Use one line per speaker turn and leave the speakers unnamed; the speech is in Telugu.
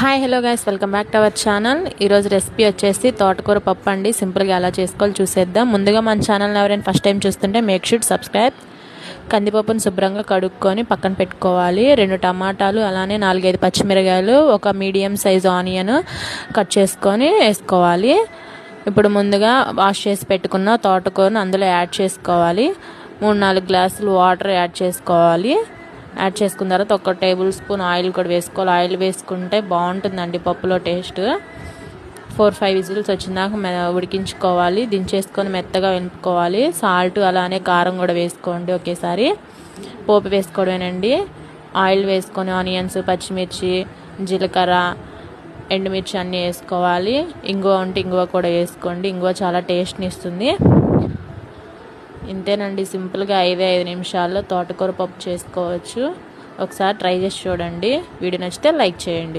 Hi hello guys welcome back to our channel ఈరోజు రెసిపీ వచ్చేసి తోటకూర పప్పు అండి. సింపుల్గా ఎలా చేసుకోవాలి చూసేద్దాం. ముందుగా మన ఛానల్ని ఎవరైనా ఫస్ట్ టైం చూస్తుంటే మేక్ షూట్ సబ్స్క్రైబ్ కందిపప్పును శుభ్రంగా కడుక్కొని పక్కన పెట్టుకోవాలి. రెండు టమాటాలు అలానే నాలుగైదు పచ్చిమిరకాయలు ఒక మీడియం సైజ్ ఆనియన్ కట్ చేసుకొని వేసుకోవాలి. ఇప్పుడు ముందుగా వాష్ చేసి పెట్టుకున్న తోటకూరను అందులో యాడ్ చేసుకోవాలి. మూడు నాలుగు గ్లాసులు వాటర్ యాడ్ చేసుకోవాలి. యాడ్ చేసుకున్న తర్వాత ఒక టేబుల్ స్పూన్ ఆయిల్ కూడా వేసుకోవాలి. ఆయిల్ వేసుకుంటే బాగుంటుందండి పప్పులో టేస్ట్. ఫోర్ ఫైవ్ విజిల్స్ వచ్చిందాక ఉడికించుకోవాలి. దించేసుకొని మెత్తగా వెనుకోవాలి సాల్ట్ అలానే కారం కూడా వేసుకోండి ఒకేసారి. పోపు వేసుకోవడమేనండి. ఆయిల్ వేసుకొని ఆనియన్స్ పచ్చిమిర్చి జీలకర్ర ఎండుమిర్చి అన్నీ వేసుకోవాలి. ఇంగువ ఉంటే ఇంగువ కూడా వేసుకోండి. ఇంగువ చాలా టేస్ట్ని ఇస్తుంది ఇంతేనండి సింపుల్గా ఐదే ఐదు నిమిషాల్లో తోటకూర పప్పు చేసుకోవచ్చు. ఒకసారి ట్రై చేసి చూడండి. వీడియో నచ్చితే లైక్ చేయండి.